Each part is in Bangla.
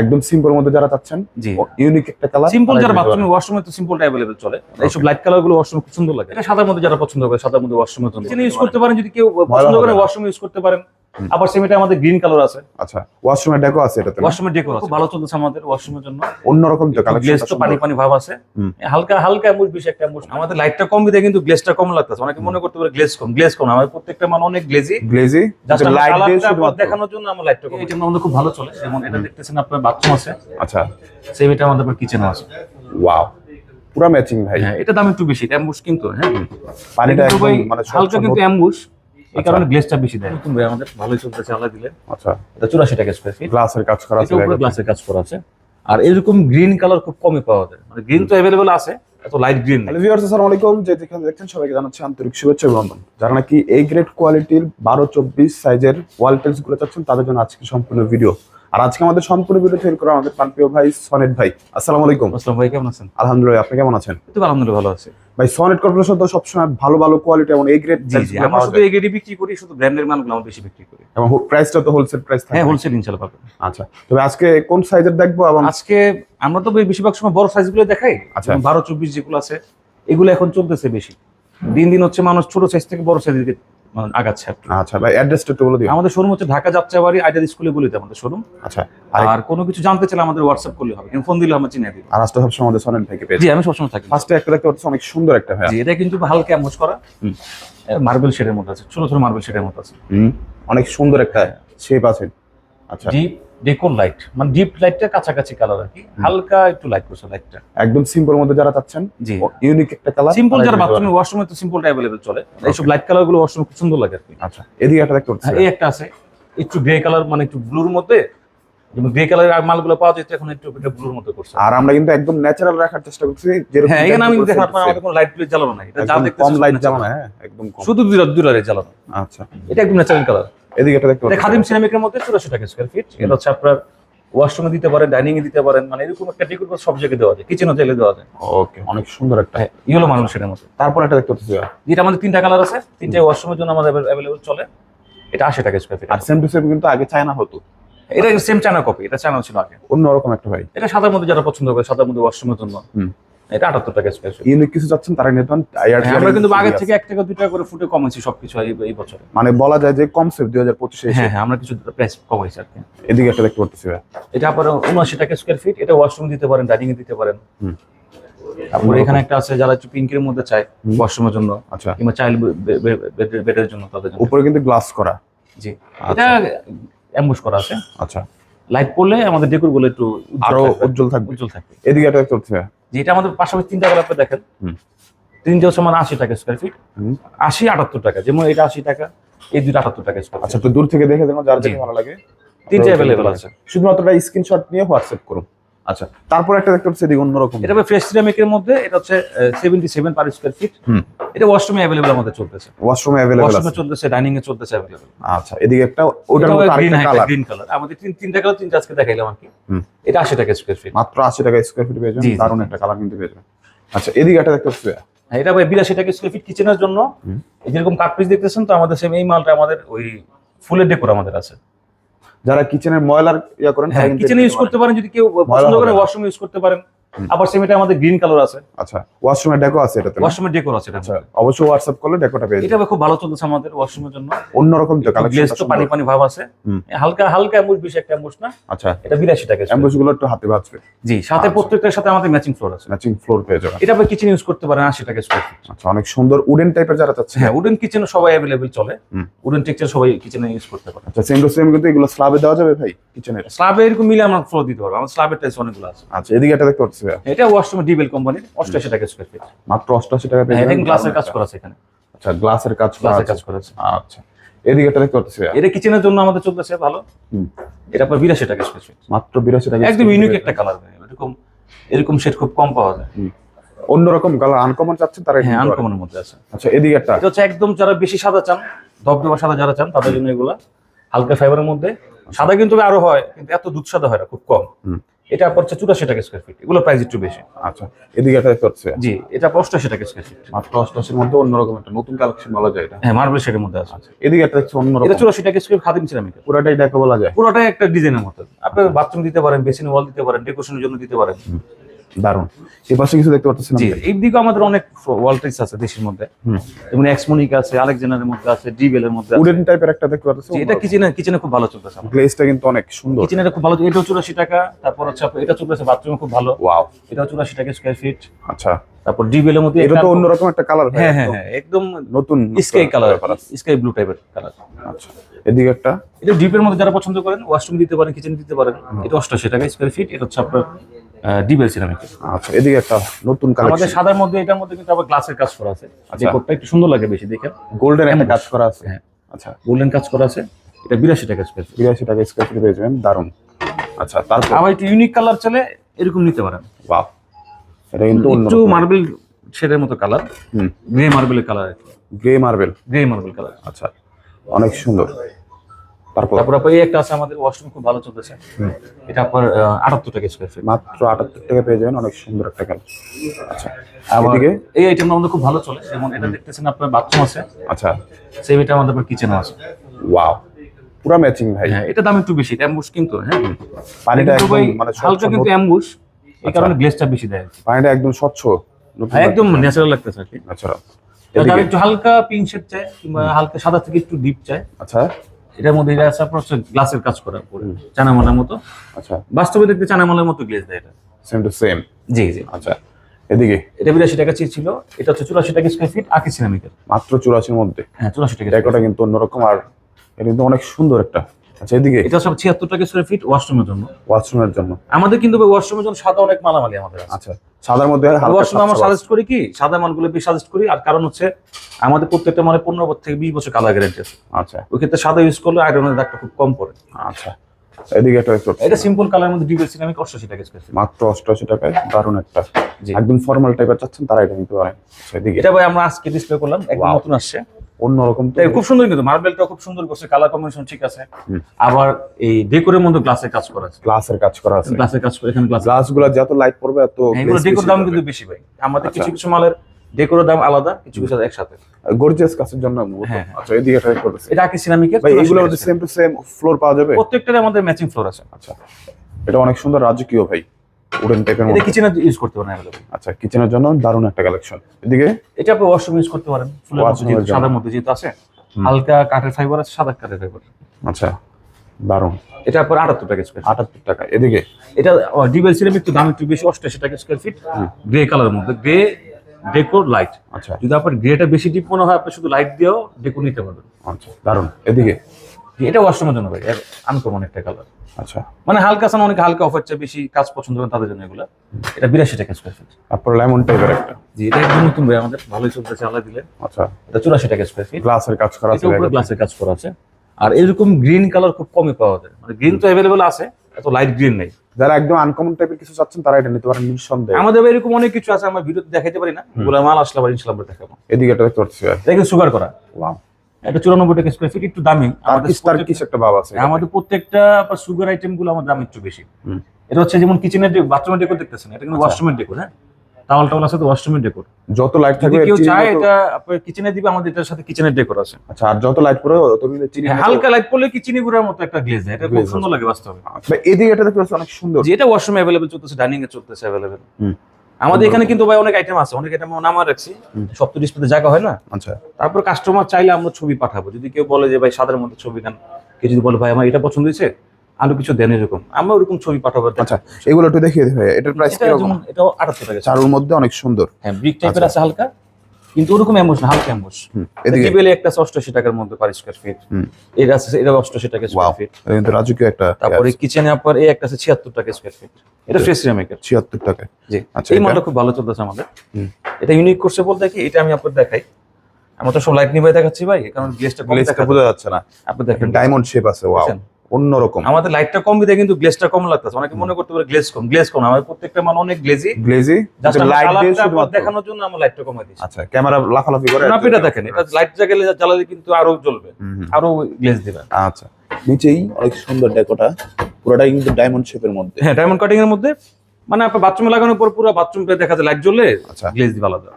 একদম সিম্পল মধ্যে যারা চাচ্ছেন জি। ইউনিক একটা কালার সিম্পল যারা বাথরুমে ওয়াশরুমে তো সিম্পলটা অ্যাভেলেবল চলে। এইসব লাইট কালারগুলো ওয়াশরুমে খুব সুন্দর লাগে। এটা সাদার মধ্যে যারা পছন্দ করে সাদার মধ্যে ওয়াশরুমে তো ইউজ করতে পারেন যদি কেউ পছন্দ করে। ওয়াশরুমে ইউজ করতে পারেন। আবার সেম এটা আমাদের গ্রিন কালার আছে। আচ্ছা ওয়াশরুমের ডেকো আছে এটাতে ওয়াশরুমের ডেকোর খুব ভালো চলতেছে আমাদের ওয়াশরুমের জন্য। অন্যরকম তো গ্লেজ তো পানি পানি ভাব আছে। হালকা হালকা এমুজ বেশি একটা এমুজ আমাদের লাইটটা কম দিতে কিন্তু গ্লেজটা কম লাগতেছে। অনেকে মনে করতে পারে গ্লেজ কম গ্লেজ কম আমাদের প্রত্যেকটা মান অনেক গ্লেজি গ্লেজি জাস্ট লাইট দিয়ে দেখানোর জন্য আমরা লাইটটা কম এটা আমাদের খুব ভালো চলে। যেমন এটা দেখতেছেন আপনার বাথরুম আছে। আচ্ছা। সেম এটা আমাদের কিচেনে আছে। ওয়াও পুরো ম্যাচিং ভাই। হ্যাঁ এটা দাম একটু বেশি। এটা অ্যাম্বুশ কিন্তু হ্যাঁ। পানিটা কিন্তু একদম মানে হালকা কিন্তু। অ্যাম্বুশ এই আচ্ছা। কারণে গ্লেজটা বেশি দেয়। নতুন ভাই আমাদের ভালোই চলতেছে আল্লাহ দিলে। আচ্ছা। এটা চুরাশি টাকা স্কোয়ার ফিট গ্লাসের কাজ করা আছে উপরে গ্লাসের কাজ করা আছে। আর এরকম গ্রিন কালার খুব কমই পাওয়া যায়। মানে গ্রিন তো অ্যাভেলেবল আছে এত লাইট গ্রিন হ্যালো ভিউয়ার্স আসসালামু আলাইকুম যে যেখানে দেখছেন সবাইকে জানাচ্ছি আন্তরিক শুভেচ্ছা অভিনন্দন। যারা নাকি এই গ্রেড কোয়ালিটির বারো চব্বিশ সাইজের ওয়াল টাইলসগুলো চাচ্ছেন তাদের জন্য আজকে সম্পূর্ণ ভিডিও আর আজকে আমাদের সম্পূর্ণ ভিডিও তৈরি করা আমাদের প্রিয় ভাই সনেট ভাই। আসসালামু আলাইকুম আসসালাম ভাই কেমন আছেন? আলহামদুলিল্লাহ আপনি কেমন আছেন? তো আলহামদুলিল্লাহ ভালো আছে। ভাই সনেট কর্পোরেশন তো সবসময় ভালো ভালো কোয়ালিটি এবং এই গ্রেড জি জি আমরা শুধু এগেডি বিক্রি করি শুধু ব্র্যান্ডের মালগুলো আমরা বেশি বিক্রি করি। এবং প্রাইসটা তো হোলসেল প্রাইস থাকে। হ্যাঁ হোলসেল ইনশাআল্লাহ পাবেন। আচ্ছা তবে আজকে কোন সাইজের দেখব এবং আজকে আমরা তো বেশিরভাগ সময় বড় সাইজগুলো দেখাই। আচ্ছা। যেমন বারো চব্বিশ যেগুলো আছে এগুলো এখন চলতেছে বেশি। দিন দিন হচ্ছে মানুষ ছোট সাইজ থেকে বড় সাইজের দিকে আগাচ্ছে আচ্ছা ভাই অ্যাড্রেসটা একটু বলে দিও। আমাদের শোরুম হচ্ছে ঢাকা যাত্রাবাড়ি আইডিয়াল স্কুলে বলিতে আমাদের শোরুম আচ্ছা আর কোনো কিছু জানতে চাইলে আমাদের হোয়াটসঅ্যাপ করলে হবে। ফোন দিলে আমরা চিনে দিব। আর আসতে সবসময় আমাদের সনেন থেকে পেয়ে জি আমি সবসময় থাকি। ফার্স্টে একটা দেখতে পাচ্ছি অনেক সুন্দর একটা ভাই। জি এটা কিন্তু হালকা অ্যামোজ করা। মার্বেল শেডের মধ্যে আছে। ছোট ছোট মার্বেল শেডের মধ্যে আছে। অনেক সুন্দর একটা শেপ আছে। আচ্ছা। ডিপ ডেকোর লাইট মানে ডিপ লাইটটা কাছাকাছি কালার আর কি। হালকা একটু লাইট করছে লাইটটা একদম সিম্পল মধ্যে যারা চাচ্ছেন জি। ইউনিক একটা কালার সিম্পল যারা বাথরুমে ওয়াশরুমে তো সিম্পলটা অ্যাভেলেবল চলে। এইসব লাইট কালারগুলো ওয়াশরুমে খুব সুন্দর লাগে আর কি। আচ্ছা এদিকে একটা দেখতে পাচ্ছি। হ্যাঁ, এই একটা আছে। একটু গ্রে কালার মানে একটু ব্লুর মধ্যে। যেমন গ্রে কালারের মালগুলো পাওয়া যেত এখন একটু এটা ব্লুর মধ্যে করছে। আর আমরা কিন্তু একদম ন্যাচারাল রাখার চেষ্টা করছি যেরকম হ্যাঁ এখানে আমি দেখেন পাচ্ছি, আমাদের কোনো লাইট প্লেট জ্বালানো নাই। এটা যা দেখতে কম লাইট জ্বালানো হ্যাঁ একদম কম। শুধু দুই জ্বালানো। আচ্ছা। এটা একদম ন্যাচারাল কালার এদিকে একটা দেখতে এটা খাদিম সিরামিকের মধ্যে চুরাশি টাকা স্কোয়ার ফিট এটা হচ্ছে আপনার ওয়াশরুমে দিতে পারেন ডাইনিং এ দিতে পারেন মানে এরকম একটা ডেকোর সব জায়গায় দেওয়া যায়। কিচেনও চাইলে দেওয়া যায়। ওকে অনেক সুন্দর একটা ইয়েলো মধ্যে তারপর একটা দেখতে পাচ্ছি। যেটা আমাদের তিনটা কালার আছে তিনটা ওয়াশরুমের জন্য আমাদের অ্যাভেলেবল চলে। এটা আশি টাকা স্কোয়ার ফিট আর সেম টু সেম কিন্তু আগে চায়না হতো। এটা সেম চায়না কপি এটা চায়না ছিল আগে। অন্যরকম একটা ভাই। এটা সাদার মধ্যে যারা পছন্দ করে সাদার মধ্যে ওয়াশরুমের জন্য। এটা আটাত্তর টাকা স্কোয়ার ফিট ইউনিক কিছু চাচ্ছেন তারা নিতে হ্যাঁ, আমরা কিন্তু আগের থেকে এক টাকা দুই টাকা করে ফুটে কমেছি সবকিছু এই বছরে মানে বলা যায় যে কম সেফ দুই হাজার পঁচিশে হ্যাঁ হ্যাঁ আমরা কিছু প্রাইস কমাইছি আর কি এদিকে একটা দেখতে পাচ্ছি এটা আপনার উনআশি টাকা স্কোয়ার ফিট এটা ওয়াশরুম দিতে পারেন ডাইনিং এ দিতে পারেন হুম। তারপরে এখানে একটা আছে যারা একটু পিঙ্কের মধ্যে চায় ওয়াশরুমের জন্য আচ্ছা কিংবা চাইল্ড বেডের জন্য তাদের উপরে কিন্তু গ্লাস করা জি আচ্ছা। এটা অ্যাম্বুশ করা আছে আচ্ছা লাইট পড়লে আমাদের ডেকোরগুলো একটু উজ্জ্বল আরও। উজ্জ্বল থাকবে। উজ্জ্বল থাকবে। এদিকে একটা দেখতে যেটা যে এটা আমাদের পাশাপাশি তিনটা কালার আপনি দেখেন। তিনটা সমান মানে আশি টাকা স্কোয়ার ফিট। আশি আটাত্তর টাকা। যেমন এটা আশি টাকা এই দুটো আটাত্তর টাকা স্কোয়ার আচ্ছা তো দূর থেকে দেখে দেখো যার। যেটা ভালো লাগে। তিনটা অ্যাভেলেবেল আছে। শুধুমাত্র একটা স্ক্রিনশট নিয়ে হোয়াটসঅ্যাপ করুন। আচ্ছা তারপর একটা দেখতে পাচ্ছি এদিকে অন্যরকম। এটা ফ্রেশ সিরামিকের মধ্যে এটা হচ্ছে seventy seven per square feet. এটা ওয়াশরুমে অ্যাভেলেবেল আমাদের চলতেছে। ওয়াশরুমে অ্যাভেলেবল ওয়াশরুমে চলতেছে ডাইনিং এ চলতেছে অ্যাভেলেবেল আচ্ছা এদিকে একটা ওটার আরেকটা কালার গ্রিন কালার আমাদের তিন তিনটা কালার তিনটা আজকে দেখাইলাম আর কি। এটা আশি টাকা স্কোয়ার ফিট মাত্র আশি টাকা স্কোয়ার ফিট পেয়ে যাবেন দারুণ একটা কালার কিন্তু পেয়ে যাবেন। আচ্ছা এদিকে একটা দেখতে পাচ্ছি। হ্যাঁ, এটা ভাই বিরাশি টাকা স্কোয়ার ফিট কিচেনের জন্য। যেরকম কাঠ পিস দেখতেছেন তো আমাদের সেম এই মালটা আমাদের ওই ফুলের ডেকোর আমাদের আছে। যারা কিচেনের ময়লার ইয়া করেন হ্যাঁ কিচেনে ইউজ করতে পারেন যদি কেউ পছন্দ করে ওয়াশরুম ইউজ করতে পারেন। আবার সেম এটা আমাদের গ্রিন কালার আছে। আচ্ছা ওয়াশরুমের ডেকো আছে এটাতে? ওয়াশরুমের ডেকোর আছে এটা আচ্ছা অবশ্যই হোয়াটসঅ্যাপ করলে ডেকোটা পেয়ে এটা খুব ভালো চলতেছে আমাদের ওয়াশরুমের জন্য। অন্যরকম তো গ্লেজ তো পানি পানি ভাব আছে। হালকা হালকা অ্যাম্বুশ বেশি একটা অ্যাম্বুশ না। আচ্ছা এটা বিরাশি টাকা square অ্যাম্বুসগুলো একটু হাতে বাঁচবে জি সাথে আচ্ছা। প্রত্যেকটার সাথে আমাদের ম্যাচিং ফ্লোর আছে। ম্যাচিং ফ্লোর পেয়ে যাবেন। এটা আপনি কিচেন ইউজ করতে পারেন আশি টাকা স্কোয়ার ফিট আচ্ছা অনেক সুন্দর উডেন টাইপের যারা চাচ্ছে। হ্যাঁ উডেন কিচেনে সবাই অ্যাভেলেবল চলে। উডেন টেক্সচার সবাই কিচেনে ইউজ করতে পারে। আচ্ছা সেম টু সেম কিন্তু এগুলো স্ল্যাবে দেওয়া যাবে ভাই কিচেনের স্ল্যাবে এরকম মিলে আমরা ফ্লোর দিতে পারব। আমার স্ল্যাবের টাইস অনেকগুলো আছে। আচ্ছা এদিকে একটা দেখতে পাচ্ছি। এটা ওয়াশরুমে ডিবেল কোম্পানির অষ্টাশি টাকা স্কোয়ার ফিট মাত্র অষ্টআশি টাকা পেয়ে হ্যাঁ যাবেন গ্লাসের কাজ করা আছে এখানে। আচ্ছা গ্লাসের কাজ করা আছে। কাজ করা আছে। আচ্ছা এদিকে একটা দেখতে পাচ্ছি এটা কিচেনের জন্য আমাদের চলতেছে ভালো। এটা আপনার বিরাশি টাকা স্কোয়ার ফিট মাত্র বিরাশি টাকা একদম ইউনিক একটা কালার এরকম এরকম শেড খুব কম পাওয়া যায়। অন্যরকম কালার আনকমন চাচ্ছেন তারা হ্যাঁ আনকমনের মধ্যে আছে। আচ্ছা এদিকে একটা। এটা হচ্ছে একদম যারা বেশি সাদা চান ধবধবা সাদা যারা চান তাদের জন্য এগুলা হালকা ফাইবারের মধ্যে। সাদা কিন্তু আরও হয় কিন্তু এত দুধ সাদা হয় না খুব কম। এটা পড়ছে চুরাশি টাকা স্কোয়ার ফিট এগুলো প্রাইস একটু বেশি। আচ্ছা এদিকে একটা পড়ছে জি এটা অষ্টআশি টাকা স্কোয়ার ফিট মাত্র অষ্টআশির মধ্যে অন্যরকম একটা নতুন কালেকশন বলা যায় এটা। হ্যাঁ মার্বেল শেডের মধ্যে আছে। এদিকে একটা হচ্ছে অন্যরকম। এটা চুরাশি টাকা স্কোয়ার খাদিম সিরামিকের পুরোটাই দেখা বলা যায়। পুরোটাই একটা ডিজাইনের মতো। আপনি বাথরুম দিতে পারেন বেসিন ওয়াল দিতে পারেন ডেকোরেশনের জন্য দিতে পারেন। দারুণ। এই পাশে কিছু দেখতে পাচ্ছি না জি এই দিকে আমাদের অনেক ওয়াল আছে দেশের মধ্যে। যেমন এক্সমনিক আছে আলেকজান্ডারের মধ্যে আছে ডিবেল এর মধ্যে উডেন টাইপের একটা দেখতে পাচ্ছি জি, এটা কিচেনে কিচেনে খুব ভালো চলতেছে গ্লেজটা কিন্তু অনেক সুন্দর। কিচেনের খুব ভালো এটা চুরাশি টাকা তারপর হচ্ছে এটা চলতেছে বাথরুমে খুব ভালো। ওয়াও এটা চুরাশি টাকা স্কোয়ার ফিট আচ্ছা। তারপর ডিবেল এর মধ্যে এটা তো অন্যরকম একটা কালার হ্যাঁ হ্যাঁ হ্যাঁ একদম নতুন স্কাই কালার স্কাই ব্লু টাইপের কালার আচ্ছা। এদিকে একটা। এটা ডিপের মধ্যে যারা পছন্দ করেন ওয়াশরুম দিতে পারেন কিচেন দিতে পারেন। এটা অষ্টাশি টাকা স্কোয়ার ফিট এটা হচ্ছে আপনার ডিবেল সিরামিক আচ্ছা এদিকে একটা নতুন আমাদের সাদার মধ্যে এটার মধ্যে কিন্তু আবার গ্লাসের কাজ করা আছে। আচ্ছা। ডেকোরটা একটু সুন্দর লাগে বেশি দেখেন গোল্ডেন একটা কাজ করা আছে। হ্যাঁ। আচ্ছা। গোল্ডেন কাজ করা আছে। এটা বিরাশি টাকা স্কোয়ার ফিট বিরাশি টাকা স্কোয়ার ফিট পেয়ে যাবেন। দারুণ। আচ্ছা তারপর? আবার একটু ইউনিক কালার চলে এরকম নিতে পারেন। বাহ এটা কিন্তু একটু মার্বেল শেডের মতো কালার হুম। গ্রে মার্বেলের colour grey marble grey marble colour আচ্ছা। অনেক সুন্দর। তারপর? তারপর আপনার এই একটা আছে আমাদের ওয়াশরুম খুব ভালো চলতেছে। এটা আপনার আটাত্তর টাকা স্কোয়ার ফিট মাত্র আটাত্তর টাকা পেয়ে যাবেন অনেক সুন্দর একটা কালার আচ্ছা আবার এই আইটেমটা আমাদের খুব ভালো চলে। যেমন এটা দেখতেছেন আপনার বাথরুম আছে। আচ্ছা। সেম এটা আমাদের কিচেন আছে। ওয়াও পুরা ম্যাচিং ভাই। হ্যাঁ এটা দাম একটু বেশি অ্যাম্বুশ কিন্তু হ্যাঁ। পানিটা একদম মানে হালকা কিন্তু অ্যাম্বুশ এই আচ্ছা। কারণে বেশি দেয় পানিটা একদম স্বচ্ছ হ্যাঁ, একদম ন্যাচারাল লাগতেছে আর কি। আচ্ছা। একটু হালকা পিঙ্ক শেড চাই কিংবা হালকা সাদা থেকে একটু ডিপ চাই আচ্ছা। এটার মধ্যে এটা আছে আপনার গ্লাসের কাজ করা পুরো চানামালার মতো। আচ্ছা। বাস্তবে দেখতে চানামালার মতো গ্লেজ দেয় এটা। সেম টু সেম জি জি। আচ্ছা এদিকে? এটা বিরাশি টাকা চেয়ে ছিল এটা হচ্ছে চুরাশি টাকা স্কোয়ার ফিট আকি সিরামিকের মাত্র চুরাশির মধ্যে? হ্যাঁ চুরাশি টাকা কিন্তু অন্যরকম আর এটা কিন্তু অনেক সুন্দর একটা। আচ্ছা এদিকে? এটা সব ছিয়াত্তর টাকা স্কোয়ার ফিট ওয়াশরুমের জন্য। ওয়াশরুমের জন্য। আমাদের কিন্তু ওয়াশরুমের জন্য সাদা অনেক মালামালি আমাদের আচ্ছা সাদার মধ্যে হালকা ওয়াশরুম আমরা সাজেস্ট করি কি সাদা মালগুলো বেশি সাজেস্ট করি আর কারণ হচ্ছে আমাদের প্রত্যেকটা মানে পনেরো বছর থেকে বিশ বছর কালার গ্যারেন্টি আছে। আচ্ছা। ওই ক্ষেত্রে সাদা ইউজ করলে আয়রনের দাগটা খুব কম পড়ে। আচ্ছা এদিকে একটা এটা সিম্পল কালার মধ্যে ডিবেল সিরামিক অষ্টাশি টাকা স্কোয়ার মাত্র অষ্টআশি টাকায় দারুণ একটা। জি। একদম ফর্মাল টাইপের চাচ্ছেন তারা এটা নিতে পারেন। আচ্ছা এদিকে। এটা ভাই আমরা আজকে ডিসপ্লে করলাম একদম নতুন আসছে। অন্যরকম খুব সুন্দর কিন্তু মার্বেলটা খুব সুন্দর করছে কালার কম্বিনেশন ঠিক আছে। আবার এই ডেকোরের মধ্যে গ্লাসের কাজ করা আছে। গ্লাসের কাজ করা আছে। গ্লাসের কাজ করে এখানে গ্লাস গ্লাস যত লাইট পড়বে এত এগুলো ডেকোর দাম কিন্তু বেশি ভাই। আমাদের কিছু কিছু মালের ডেকোরের দাম আলাদা কিছু কিছু একসাথে। গর্জিয়াস কাজের জন্য হ্যাঁ, আচ্ছা এদিকে একটা দেখতে পাচ্ছি। এটা আকি সিরামিকের ভাই এগুলো সেম টু সেম ফ্লোর পাওয়া যাবে? প্রত্যেকটার আমাদের ম্যাচিং ফ্লোর আছে। আচ্ছা। এটা অনেক সুন্দর রাজকীয় ভাই। উডেন টাইপের মধ্যে। কিচেনে ইউজ করতে পারেন। আচ্ছা কিচেনের জন্য দারুণ একটা কালেকশন এদিকে? এটা আপনি ওয়াশরুম ইউজ করতে পারেন। ফুলের। সাদার মধ্যে যেহেতু আছে হালকা কাঠের ফাইবার আছে সাদা কাঠের ফাইবার আচ্ছা দারুণ। এটা আপনার আটাত্তর টাকা স্কোয়ার আটাত্তর টাকা। এদিকে? এটা ডিবেল সিরামিক একটু দাম একটু বেশি অষ্টাশি টাকা স্কোয়ার ফিট গ্রে কালারের মধ্যে। গ্রে ডেকোর লাইট আচ্ছা। যদি আপনার গ্রেটা বেশি ডিপ মনে হয় আপনি শুধু লাইট দিয়েও ডেকোর নিতে পারবেন। আচ্ছা দারুণ। এদিকে? এটা ওয়াশরুমের জন্য ভাই আনকমন একটা কালার আচ্ছা। মানে হালকা সান অনেক হালকা অফার চাই বেশি কাজ পছন্দ করেন তাদের জন্য এগুলো। এটা বিরাশি টাকা স্কোয়ার ফিট তারপর লেমন টাইপের একটা। জি এটা একদম নতুন ভাই আমাদের ভালোই চলতেছে আল্লাহ দিলে। আচ্ছা। এটা চুরাশি টাকা স্কোয়ার ফিট গ্লাসের কাজ করা আছে উপরে গ্লাসের কাজ করা আছে। আর এরকম গ্রিন কালার খুব কমই পাওয়া যায়। মানে গ্রিন তো অ্যাভেলেবেল আছে এত লাইট গ্রিন নেই। যারা একদম আনকমন টাইপের কিছু চাচ্ছেন তারা এটা নিতে পারেন নিঃসন্দেহে। আমাদের এরকম অনেক কিছু আছে আমরা ভিডিওতে দেখাইতে পারি না। ওগুলো মাল আসলে আবার ইনশাল্লাহ আমরা দেখাবো। এদিকে একটা দেখতে পাচ্ছি এটা সুগার করা। ওয়াও এটা চুরানব্বই টাকা স্কোয়ার ফিট একটু দামি। আমাদের কিছু একটা ভাব আছে আমাদের প্রত্যেকটা সুগার আইটেমগুলো আমাদের দাম একটু বেশি। এটা হচ্ছে যেমন কিচেনের বাথরুমের ডেকোর দেখতেছেন? এটা কিন্তু ওয়াশরুমের ডেকোর হ্যাঁ? টাওয়াল টাওয়াল আছে তো ওয়াশরুমের ডেকোর যত লাইট থাকবে কেউ চায় এটা আপনার কিচেনে দিবে আমাদের এটার সাথে কিচেনের ডেকোর আছে। আচ্ছা আর যত লাইট পড়ে তত কিন্তু চিনি হ্যাঁ, হালকা লাইট পড়লে কি চিনি গুঁড়ার মতো একটা গ্লেজ এটা খুব সুন্দর লাগে বাস্তবে। আচ্ছা এদিকে এটা দেখতে অনেক সুন্দর। যে এটা ওয়াশরুমে অ্যাভেলেবেল চলতেছে ডাইনিং এ চলতেছে। আমাদের এখানে কিন্তু ভাই অনেক আইটেম আছে। অনেক আইটেম নামা রাখছি। সব তো ডিসপ্লেতে জায়গা হয় না? আচ্ছা। তারপর কাস্টমার চাইলে আমরা ছবি পাঠাবো। যদি কেউ বলে যে ভাই সাদার মধ্যে ছবি দেন। কেউ যদি বলে ভাই আমার এটা পছন্দ হয়েছে আরও কিছু দেন এরকম। আমরা ওরকম ছবি পাঠাবো। আচ্ছা এগুলো একটু দেখিয়ে ভাই। এটার প্রাইস কীরকম? এটাও আটাত্তর টাকা। চারুর মধ্যে অনেক সুন্দর। হ্যাঁ ব্রিক টাইপের আচ্ছা। আছে হালকা। কিন্তু ওরকম অ্যাম্বুস না হালকা অ্যাম্বুস হুম, এদিকে। একটা আছে অষ্টআশি টাকার মধ্যে পার স্কোয়ার ফিট। এটা আছে এটা অষ্টআশি টাকা ওয়াও স্কোয়ার ফিট কিন্তু রাজকীয় একটা তারপরে কিচেনে আপনার এই একটা আছে ছিয়াত্তর টাকা স্কোয়ার ফিট এটা ফ্রেশ সিরামিকের ছিয়াত্তর টাকা জি। আচ্ছা, এই? মালটা খুব ভালো চলতেছে আমাদের। এটা ইউনিক করছে বলতে কি এটা আমি আপনার দেখাই। আমরা তো সব লাইট নিভাই দেখাচ্ছি ভাই কারণ গ্লেসটা কম দেখা যাচ্ছে না। আপনি দেখেন। ডায়মন্ড শেপ আছে ওয়াও? অন্যরকম। আমাদের লাইটটা কম দিতে কিন্তু গ্লেসটা কম লাগতেছে। অনেকে মনে করতে পারে গ্লেস কম গ্লেস কম আমাদের প্রত্যেকটা মান অনেক গ্লেজি গ্লেজি লাইট দিয়ে শুধুমাত্র। দেখানোর জন্য আমরা লাইটটা কমাই দিচ্ছি। আচ্ছা ক্যামেরা লাফালাফি করে আপনি এটা দেখেন এটা লাইট জাগালে জ্বালালে কিন্তু আরও জ্বলবে। আরও গ্লেজ দিবে। আচ্ছা নিচেই অনেক সুন্দর ডেকোটা পুরোটাই কিন্তু ডায়মন্ড শেপের মধ্যে। হ্যাঁ ডায়মন্ড কাটিং এর মধ্যে মানে আপনার বাথরুমে লাগানোর পর পুরো বাথরুম দেখা যায় লাইট জ্বলে আচ্ছা। গ্লেজ দিয়ে আলাদা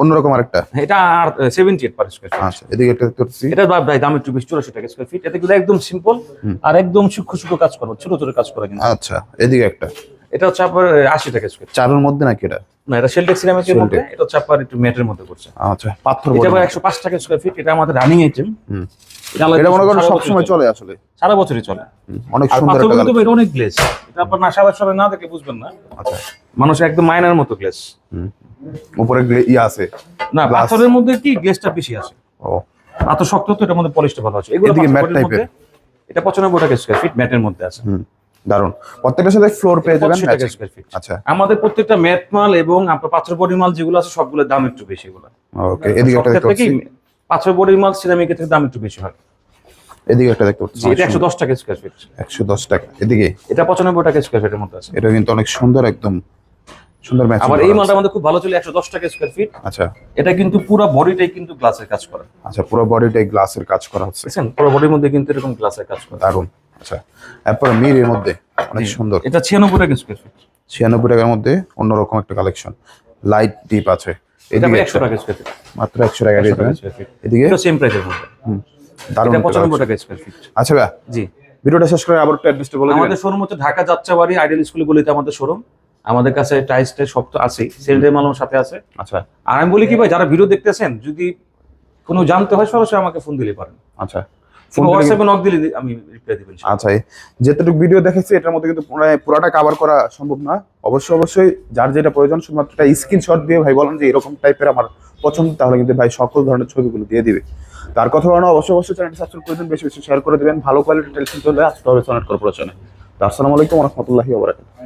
অন্যরকম আরেকটা। এটা আর সেভেন্টি এইট পার স্কোয়ার আচ্ছা এদিকে একটা পাচ্ছি এটা দাম দাম একটু বেশি চুরাশি টাকা স্কোয়ার ফিট এটা কিন্তু একদম সিম্পল আর একদম সূক্ষ্ম সূক্ষ্ম কাজ করো ছোট ছোট কাজ করে কিন্তু। আচ্ছা এদিকে একটা। এটা হচ্ছে আপনার আশি টাকা স্কোয়ার চারের মধ্যে নাকি এটা? না এটা শেলটেক সিরামিকের মধ্যে এটা হচ্ছে আপনার একটু ম্যাটের মধ্যে করছে আচ্ছা পাথর এটা একশো পাঁচ টাকা স্কোয়ার ফিট এটা আমাদের রানিং আইটেম হুম। এটা মনে করেন সবসময় চলে আসলে। সারা বছরই চলে। অনেক সুন্দর একটা কালেকশন এটা অনেক গ্লেস এটা আপনার না সাদা সাদা না দেখে বুঝবেন না। আচ্ছা। মানুষ একদম মাইনার মতো হুম। উপরে ইয়ে আছে। না। পাথরের মধ্যে কি? গ্লেসটা বেশি আসে ও। পাথর শক্ত তো এটার মধ্যে পলিশটা ভালো আছে। এগুলো এদিকে type-এর। মধ্যে, এটা পঁচানব্বই টাকা স্কোয়ার ফিট ম্যাটের মধ্যে আছে। দারুণ প্রত্যেকটার সাথে ফ্লোর পেয়ে যাবেন ফিট আচ্ছা। আমাদের প্রত্যেকটা ম্যাট মাল এবং আপনার পাথর বডি মাল যেগুলো আছে সবগুলোর দাম একটু বেশি এগুলো। ওকে এদিকে একটা দেখতে পাচ্ছি। পাথর বডি মাল সিরামিকের থেকে দাম একটু বেশি হয়। এদিকে একটা দেখতে পাচ্ছি। এটা একশো দশ টাকা স্কোয়ার ফিট একশো দশ টাকা। এদিকে। এটা পঁচানব্বই টাকা স্কোয়ার ফিটের মধ্যে আছে। এটা কিন্তু অনেক সুন্দর একদম সুন্দর ম্যাচ আবার এই মালটা আমাদের খুব ভালো চলে একশো দশ টাকা স্কোয়ার ফিট আচ্ছা। এটা কিন্তু পুরো বডিটাই কিন্তু গ্লাসের কাজ করে। আচ্ছা পুরো বডিটাই গ্লাসের কাজ করা হচ্ছে। বুঝছেন পুরো বডির মধ্যে কিন্তু এরকম গ্লাসের কাজ করে। দারুণ আচ্ছা এরপর মির এর মধ্যে অনেক সুন্দর। এটা ছিয়ানব্বই টাকা স্কোয়ার ফিট ছিয়ানব্বই টাকার মধ্যে অন্যরকম একটা কালেকশন লাইট ডিপ আছে। এটা এদিকে একশো টাকা স্কোয়ার ফিট মাত্র একশো টাকা দিয়ে ফিট এদিকে? এটা সেম প্রাইসের মধ্যে। হুম, দারুণ এটা পঁচানব্বই টাকা স্কোয়ার ফিট আচ্ছা ভাই। জি। ভিডিওটা শেষ করে আবার একটু অ্যাড্রেসটা বলে দিবেন। আমাদের শোরুম হচ্ছে ঢাকা যাত্রাবাড়ি আইডিয়াল স্কুলগুলিতে আমাদের শোরুম আমাদের কাছে টাইস টাইস সব তো মাল আমার সাথে আছে। আচ্ছা। আর আমি বলি কি ভাই যারা ভিডিও দেখতেছেন যদি কোনো জানতে হয় সরাসরি আমাকে ফোন দিলে পারেন। আচ্ছা। হোয়াটসঅ্যাপে নক দিলে আমি রিপ্লাই দিবেন আচ্ছা ভিডিও দেখেছি এটার মধ্যে কিন্তু পুরো- কভার করা সম্ভব না। অবশ্যই অবশ্যই যার যেটা প্রয়োজন শুধুমাত্র একটা স্ক্রিনশট দিয়ে ভাই বলেন যে এরকম টাইপের আমার পছন্দ তাহলে কিন্তু ভাই সকল ধরনের ছবিগুলো দিয়ে দিবে। তার কথা বলানো অবশ্যই অবশ্যই চ্যানেলটি সাবস্ক্রাইব করে দিন বেশি বেশি শেয়ার করে দেবেন। ভালো কোয়ালিটি টেলিফোন চলে আসতে হবে সোনাট কর্পোরেশনে। তো আসসালামু আলাইকুম রহমতুল্লাহি ওবরাকাতুহু